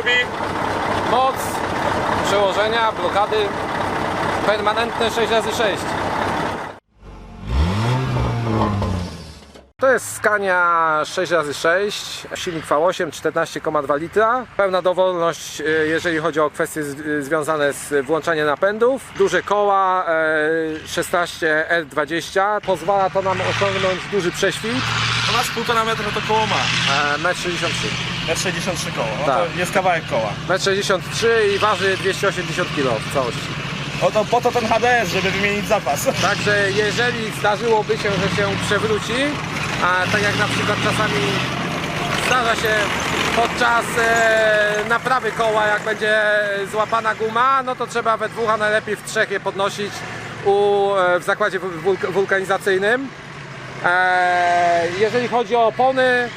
robi. Moc przełożenia, blokady permanentne 6x6. To jest Scania 6x6, silnik V8, 14,2 litra. Pełna dowolność, e, jeżeli chodzi o kwestie z- związane z włączaniem napędów. Duże koła, e, 16R20. Pozwala to nam osiągnąć duży prześwit, U nas 1,5 metra to koło ma. e, 1,63 m. 63 koło, no Tak. to jest kawałek koła. 1,63 m i waży 280 kg w całości. Oto po to ten HDS, żeby wymienić zapas. Także jeżeli zdarzyłoby się, że się przewróci, a tak jak na przykład czasami zdarza się podczas e, naprawy koła, jak będzie złapana guma, no to trzeba we dwóch, a najlepiej w trzech je podnosić u, e, w zakładzie wulk- wulkanizacyjnym. E, jeżeli chodzi o opony,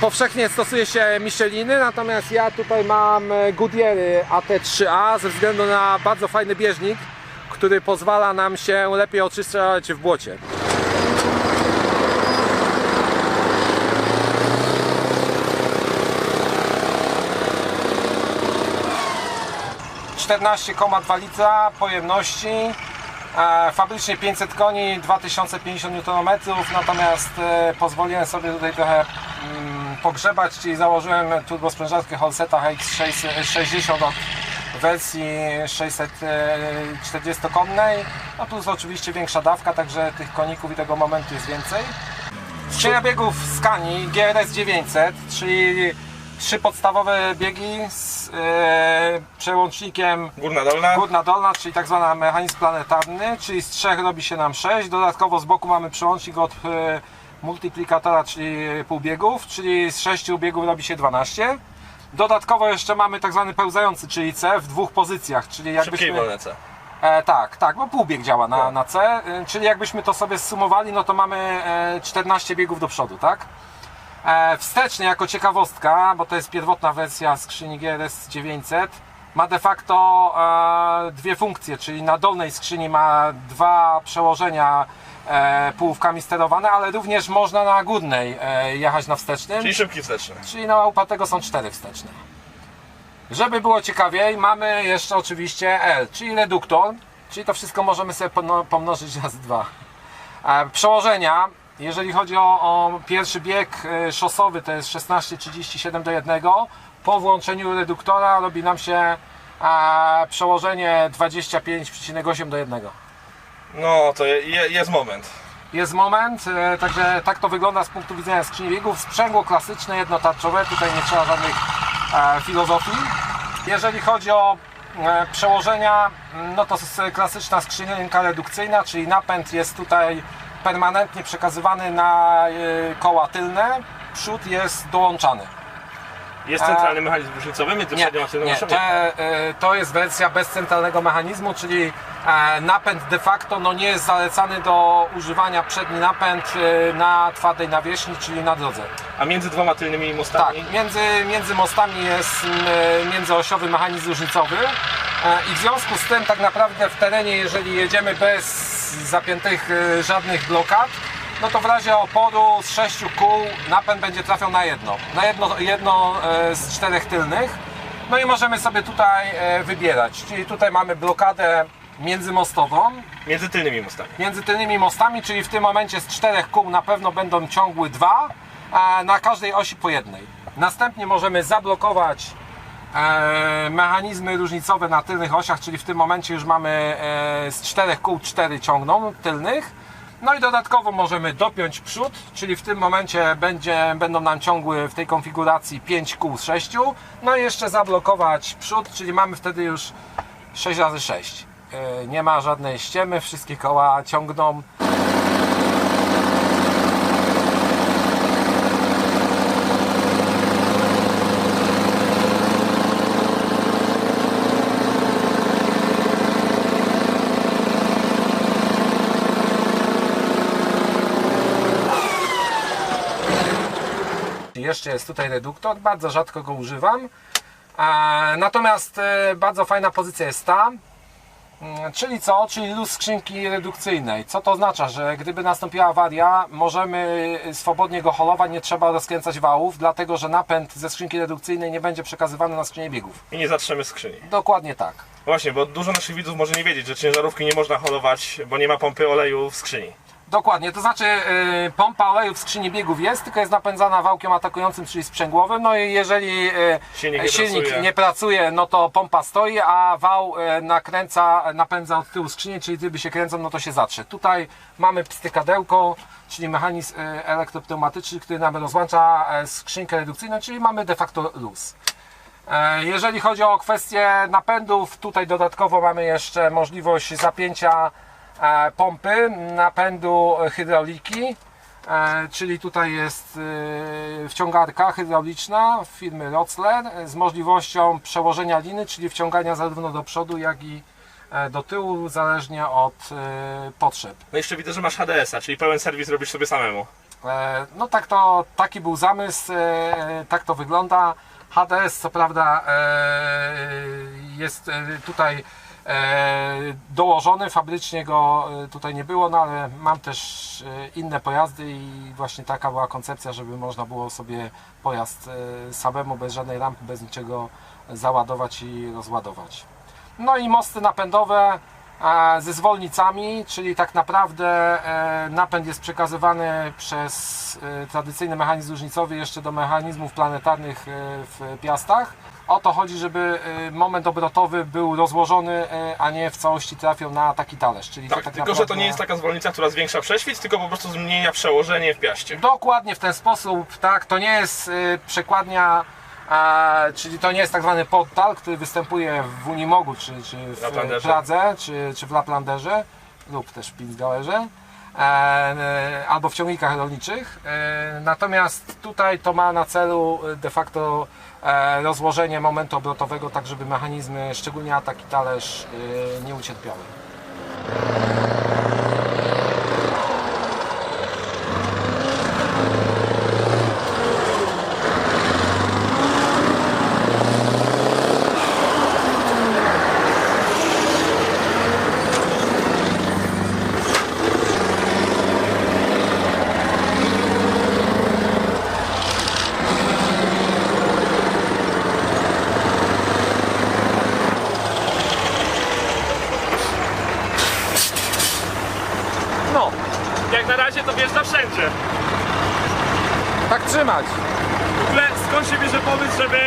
powszechnie stosuje się Micheliny, natomiast ja tutaj mam e, Goodyeary AT3A ze względu na bardzo fajny bieżnik, który pozwala nam się lepiej oczyszczać w błocie. ...14,2 litra pojemności, e, fabrycznie 500 koni, 2050 Nm, natomiast e, pozwoliłem sobie tutaj trochę mm, pogrzebać, czyli założyłem turbosprężarkę Holseta HX60 od wersji 640-konnej, no plus oczywiście większa dawka, także tych koników i tego momentu jest więcej. Skrzynia biegów Scani GRS 900, czyli trzy podstawowe biegi z e, przełącznikiem Górna, dolna. Górna dolna, czyli tak zwany mechanizm planetarny, czyli z trzech robi się nam 6. Dodatkowo z boku mamy przełącznik od e, multiplikatora, czyli półbiegów, czyli z 6 biegów robi się 12. Dodatkowo jeszcze mamy tak zwany pełzający, czyli C w dwóch pozycjach, czyli Szybkiej jakbyśmy... wolnece. E, tak, tak, bo półbieg działa na, Tak. na C, e, czyli jakbyśmy to sobie zsumowali, no to mamy e, 14 biegów do przodu, tak? E, wstecznie jako ciekawostka, bo to jest pierwotna wersja skrzyni GRS 900, ma de facto e, dwie funkcje, czyli na dolnej skrzyni ma dwa przełożenia e, półkami sterowane, ale również można na górnej e, jechać na wstecznym. Czyli szybki wsteczny. Czyli na Upatego są cztery wsteczne. Żeby było ciekawiej, mamy jeszcze oczywiście L, czyli reduktor, czyli to wszystko możemy sobie pomno- pomnożyć razy dwa. Przełożenia, jeżeli chodzi o, o pierwszy bieg szosowy, to jest 16,37 do 1. Po włączeniu reduktora robi nam się przełożenie 25,8 do 1. No to je, je, jest moment. Jest moment, e, także tak to wygląda z punktu widzenia skrzyni biegów. Sprzęgło klasyczne, jednotarczowe, tutaj nie trzeba żadnych e, filozofii. Jeżeli chodzi o e, przełożenia, m, no to jest klasyczna skrzynka redukcyjna, czyli napęd jest tutaj permanentnie przekazywany na e, koła tylne, przód jest dołączany. Jest centralny mechanizm różnicowy między Nie, przednią a tylną nie. Te, to jest wersja bez centralnego mechanizmu, czyli e, napęd de facto no, nie jest zalecany do używania przedni napęd e, na twardej nawierzchni, czyli na drodze. A między dwoma tylnymi Tak, mostami? między, między mostami jest międzyosiowy mechanizm różnicowy e, i w związku z tym tak naprawdę w terenie, jeżeli jedziemy bez zapiętych żadnych blokad, no to w razie oporu z sześciu kół napęd będzie trafiał na jedno, na jedno, jedno e, z czterech tylnych. No i możemy sobie tutaj e, wybierać, czyli tutaj mamy blokadę międzymostową, Między tylnymi mostami. między tylnymi mostami, czyli w tym momencie z czterech kół na pewno będą ciągły dwa, a na każdej osi po jednej. Następnie możemy zablokować e, mechanizmy różnicowe na tylnych osiach, czyli w tym momencie już mamy z czterech kół cztery ciągną tylnych. No i dodatkowo możemy dopiąć przód, czyli w tym momencie będzie, będą nam ciągły w tej konfiguracji 5 kół z 6. No i jeszcze zablokować przód, czyli mamy wtedy już 6 razy 6 E, Nie ma żadnej ściemy, wszystkie koła ciągną. Jeszcze jest tutaj reduktor, bardzo rzadko go używam. E, Natomiast e, bardzo fajna pozycja jest ta, Mm, Czyli co? Czyli luz skrzynki redukcyjnej. Co to oznacza? Że gdyby nastąpiła awaria, możemy swobodnie go holować, nie trzeba rozkręcać wałów, dlatego że napęd ze skrzynki redukcyjnej nie będzie przekazywany na skrzynię biegów. I nie zatrzemy skrzyni. Dokładnie tak. Właśnie, bo dużo naszych widzów może nie wiedzieć, że ciężarówki nie można holować, bo nie ma pompy oleju w skrzyni. Dokładnie, to znaczy yy, pompa oleju w skrzyni biegów jest, tylko jest napędzana wałkiem atakującym, czyli sprzęgłowym. No i jeżeli yy, Silnik nie silnik pracuje. nie pracuje, no to pompa stoi, a wał yy, nakręca, napędza od tyłu skrzynię, czyli gdyby się kręcą, no to się zatrze. Tutaj mamy pstykadełko, czyli mechanizm elektropneumatyczny, który nam rozłącza skrzynkę redukcyjną, czyli mamy de facto luz. Jeżeli chodzi o kwestię napędów, tutaj dodatkowo mamy jeszcze możliwość zapięcia pompy, napędu hydrauliki, e, czyli tutaj jest e, wciągarka hydrauliczna firmy Rotzler z możliwością przełożenia liny, czyli wciągania zarówno do przodu, jak i e, do tyłu, zależnie od e, potrzeb. No jeszcze widzę, że masz HDS-a, czyli pełen serwis robisz sobie samemu. E, No tak to, taki był zamysł, e, tak to wygląda. HDS co prawda e, jest e, tutaj e, dołożony, fabrycznie go e, tutaj nie było, no ale mam też e, inne pojazdy i właśnie taka była koncepcja, żeby można było sobie pojazd e, samemu, bez żadnej rampy, bez niczego załadować i rozładować. No i mosty napędowe e, ze zwolnicami, czyli tak naprawdę e, napęd jest przekazywany przez e, tradycyjny mechanizm różnicowy jeszcze do mechanizmów planetarnych e, w piastach. O to chodzi, żeby e, moment obrotowy był rozłożony, e, a nie w całości trafiał na taki talerz. Czyli Tak, tak tylko że to naprawdę- nie jest taka zwolnica, która zwiększa prześwit, tylko po prostu zmienia przełożenie w piaście. Dokładnie w ten sposób, tak, to nie jest y, przekładnia, a, czyli to nie jest tak zwany portal, który występuje w Unimogu, czy, czy w Laplanderze. Pradze, czy, czy w Laplanderze, lub też w Pinsgauerze, e, e, albo w ciągnikach rolniczych. E, natomiast tutaj to ma na celu de facto rozłożenie momentu obrotowego, tak żeby mechanizmy, szczególnie atak i talerz, e, nie ucierpiały. No, Jak na razie to wjeżdża wszędzie. tak trzymać. W ogóle skąd się bierze pomysł, żeby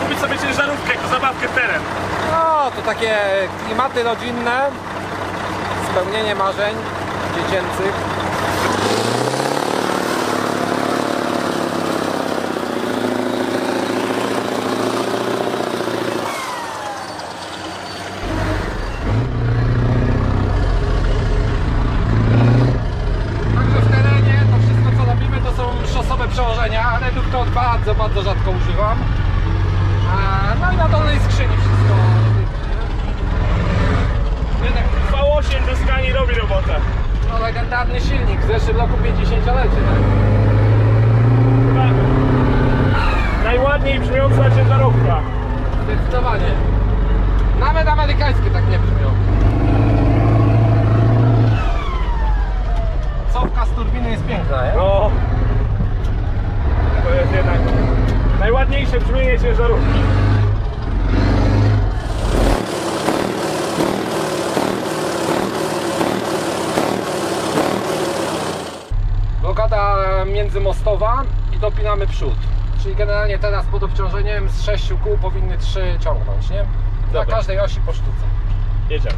kupić sobie ciężarówkę jako zabawkę w teren? No, to takie klimaty rodzinne, spełnienie marzeń dziecięcych. Także w terenie to wszystko co robimy to są szosowe przełożenia, reduktor bardzo, bardzo rzadko używam. No i na dolnej skrzyni wszystko. Rynek, V8 deskani robi robotę. no legendarny silnik, w zeszłym roku 50-lecie. tak? Chyba najładniej brzmiąca ciężarówka. Zdecydowanie. Nawet amerykańskie tak nie brzmią. Cofka z turbiny jest piękna, nie? No. To jest jednak najładniejsze brzmienie ciężarówki. Blokada międzymostowa i dopinamy przód. Czyli generalnie teraz pod obciążeniem z 6 kół powinny 3 ciągnąć, nie? Na Dobra. każdej osi po sztuce. Jedziemy.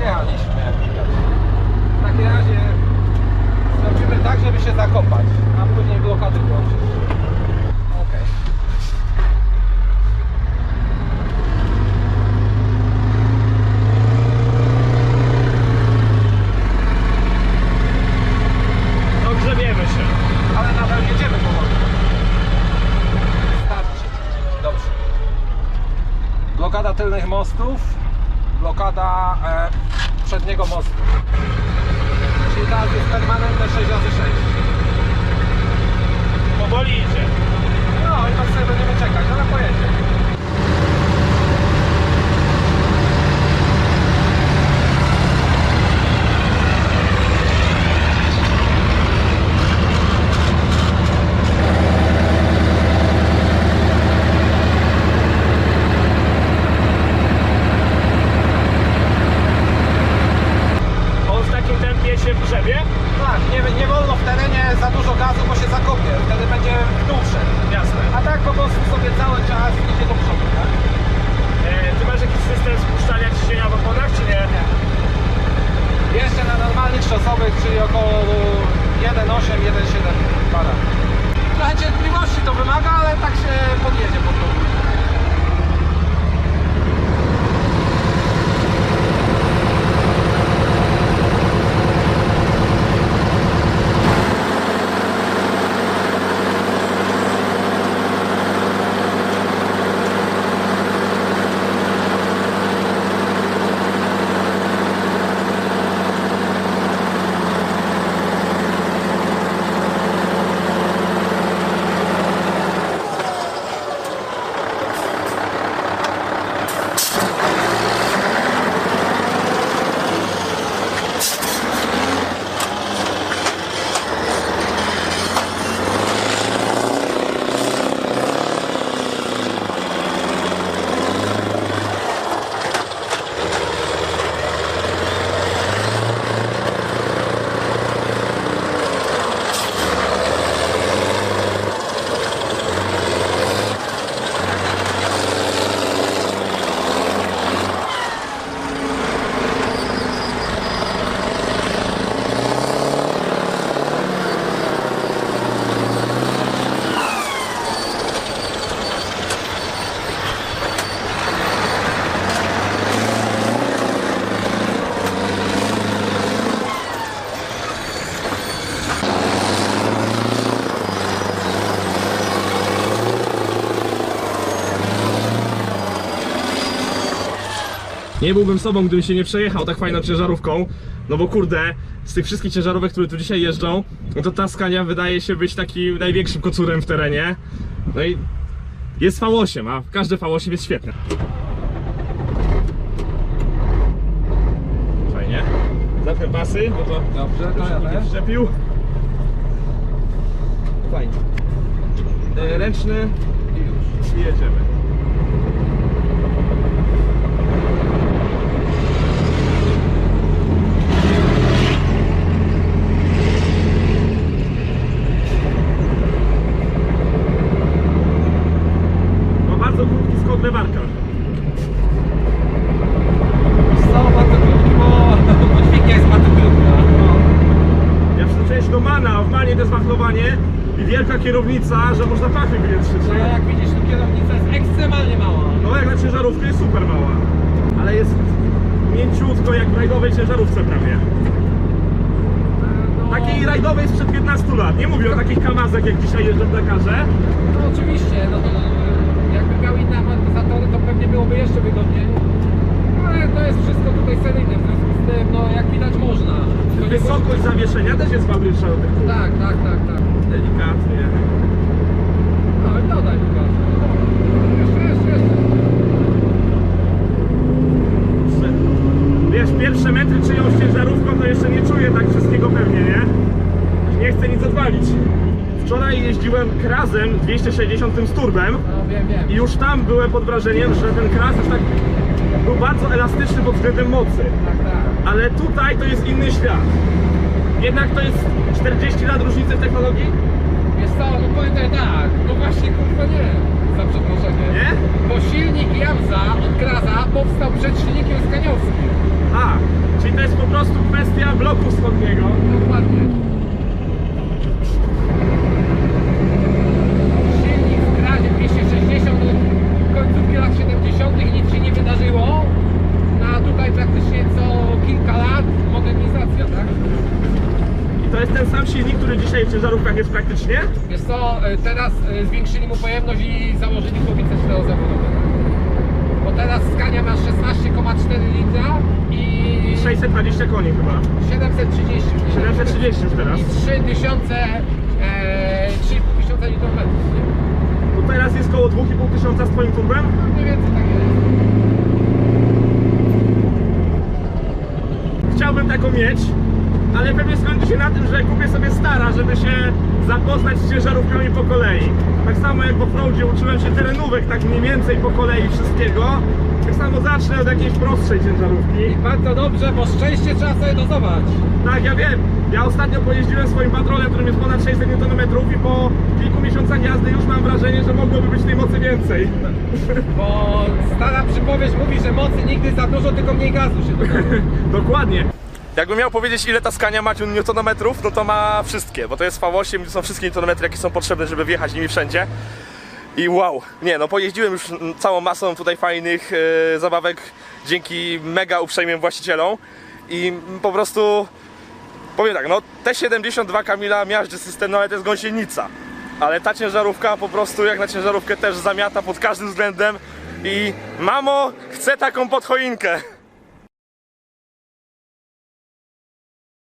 Jechaliśmy jak widać. W takim razie zrobimy tak, żeby się zakopać, a później blokady włączyć. Okej. No grzebiemy się. Ale nadal jedziemy powoli. Starczy. Dobrze. Blokada tylnych mostów. Blokada e, przedniego mostu. Czyli teraz jest permanentne 6 razy 6 Powoli idzie. No i tak sobie będziemy czekać, ale pojedzie. Nie byłbym sobą, gdybym się nie przejechał tak fajną ciężarówką. No bo kurde, z tych wszystkich ciężarówek, które tu dzisiaj jeżdżą, no to ta Scania wydaje się być takim największym kocurem w terenie. No i jest V8, a każde V8 jest świetne. Fajnie. Zamknę pasy, bo to Dobrze, to ja też. przyczepił. Fajnie. E, Ręczny I już. i jedziemy. Ma bardzo krótki skok lewarka. Co, bardzo krótki, bo, bo dźwignia jest bardzo krótka. Ja przyzwyczaiłem się do mana, a w manie to jest wachlowanie i wielka kierownica, że można pachy wietrzyć. No jak widzisz, tu kierownica jest ekstremalnie mała. No jak na ciężarówkę jest super mała, ale jest mięciutko jak w rajdowej ciężarówce prawie. No, Takiej rajdowej sprzed 15 lat. Nie mówię o takich kamazach jak dzisiaj jeżdżą w Dakarze. no oczywiście, no to jakby miał inne amortyzatory, to pewnie byłoby jeszcze wygodniej. Ale to jest wszystko tutaj seryjne, w związku z tym, no jak widać można. To nie Wysokość zawieszenia też jest fabryczna do tych kół. Tak, tak, tak, tak. Delikatnie. No i dodaj Lukas. Jeszcze, jeszcze, jeszcze. Wiesz, pierwsze metry czyjąś ciężarówką to jeszcze nie czuję tak wszystkiego pewnie, nie? Nie chcę nic odwalić. Wczoraj jeździłem krazem 260 z turbem No wiem, wiem. i już tam byłem pod wrażeniem, że ten kras już tak był bardzo elastyczny pod względem mocy. Ale tutaj to jest inny świat. Jednak to jest 40 lat różnicy w technologii? Wiesz co, no tutaj tak, no właśnie kurwa nie, za przeproszenie. Nie? Bo silnik Jamza od Kraza powstał przed silnikiem skaniowskim. A, czyli to jest po prostu kwestia bloku wschodniego. Dokładnie. Silnik w Krazie 260 od końcówki lat 70. i nic się nie wydarzyło. No a tutaj praktycznie co kilka lat modernizacja, tak? I to jest ten sam silnik, który dzisiaj w ciężarówkach jest praktycznie? Wiesz co, e, teraz e, zwiększyli mu pojemność i założyli głowicę czterozawodową. Bo teraz Scania ma 16,4 litra i 620 koni chyba. 730. 730 już teraz. I 3000, e, 3500 2000 Nm, nie? To teraz jest koło 2,5 tysiąca z twoim turbem? No mniej więcej tak jest. Chciałbym taką mieć, ale pewnie skończy się na tym, że kupię sobie stara, żeby się zapoznać z ciężarówkami po kolei. Tak samo jak w offroadzie uczyłem się terenówek tak mniej więcej po kolei wszystkiego, tak samo zacznę od jakiejś prostszej ciężarówki. Bardzo dobrze, bo szczęście trzeba sobie dozować. Tak, ja wiem. Ja ostatnio pojeździłem swoim patrolem, którym jest ponad 600 Nm i po kilku miesiącach jazdy już mam wrażenie, że mogłoby być tej mocy więcej. Bo stara przypowieść mówi, że mocy nigdy za dużo, tylko mniej gazu się. Dokładnie. Jakbym miał powiedzieć, ile ta skania ma newtonometrów, no to ma wszystkie, bo to jest V8 i to są wszystkie newtonometry, jakie są potrzebne, żeby wjechać nimi wszędzie. I wow, nie no, pojeździłem już całą masą tutaj fajnych e, zabawek dzięki mega uprzejmym właścicielom i po prostu powiem tak, no T72 Kamila miażdży system, no ale to jest gąsienica. Ale ta ciężarówka po prostu jak na ciężarówkę też zamiata pod każdym względem i mamo, chcę taką podchoinkę.